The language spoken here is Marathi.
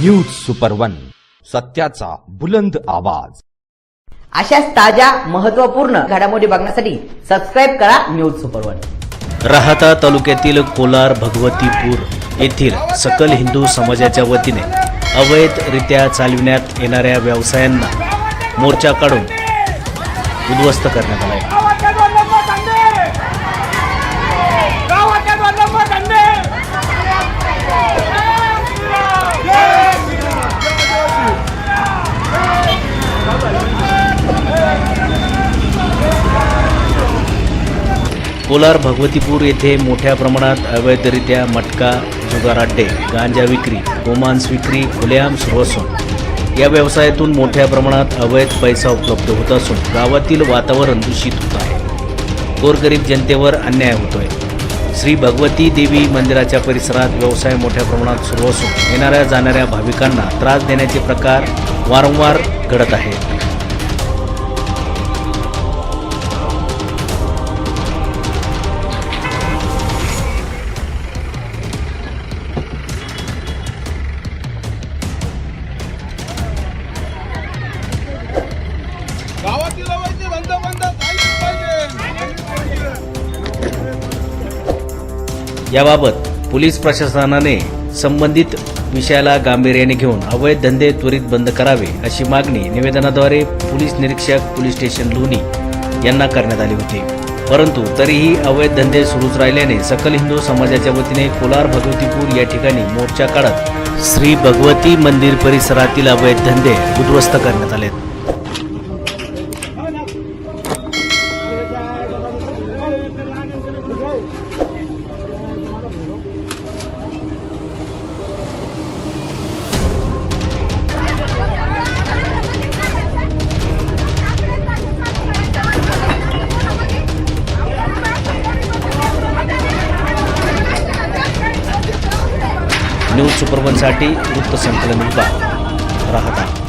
न्यूज सुपर वन सत्याचा बुलंद आवाज. अशाच ताज्या महत्त्वपूर्ण घडामोडी बघण्यासाठी सबस्क्राईब करा न्यूज सुपर वन राहाता तालुक्यातील कोलार भगवतीपूर येथील सकल हिंदू समाजाच्या वतीने अवैधरित्या चालविण्यात येणाऱ्या व्यवसायांना मोर्चा काढून उद्ध्वस्त करण्यात आला आहे. कोलार भगवतीपूर येथे मोठ्या प्रमाणात अवैधरित्या मटका जुगार अड्डे गांजा विक्री गोमांस विक्री खुलेआम सुरू असून या व्यवसायातून मोठ्या प्रमाणात अवैध पैसा उपलब्ध होत असून गावातील वातावरण दूषित होत आहे. गोरगरीब जनतेवर अन्याय होतोय. श्री भगवती देवी मंदिराच्या परिसरात व्यवसाय मोठ्या प्रमाणात सुरू असून येणाऱ्या जाणाऱ्या भाविकांना त्रास देण्याचे प्रकार वारंवार घडत आहेत. याबाबत पोलीस प्रशासनाने संबंधित विषयाला गांभीर्याने घेऊन अवैध धंदे त्वरित बंद करावे अशी मागणी निवेदनाद्वारे पोलीस निरीक्षक पोलीस स्टेशन लोणी यांना करण्यात आली होती. परंतु तरीही अवैध धंदे सुरूच राहिल्याने सकल हिंदू समाजाच्या वतीने कोलार भगवतीपूर या ठिकाणी मोर्चा काढत श्री भगवती मंदिर परिसरातील अवैध धंदे उद्ध्वस्त करण्यात आले न्यूज सुपरवनसाठी वृत्तसंकलन विभाग राहता.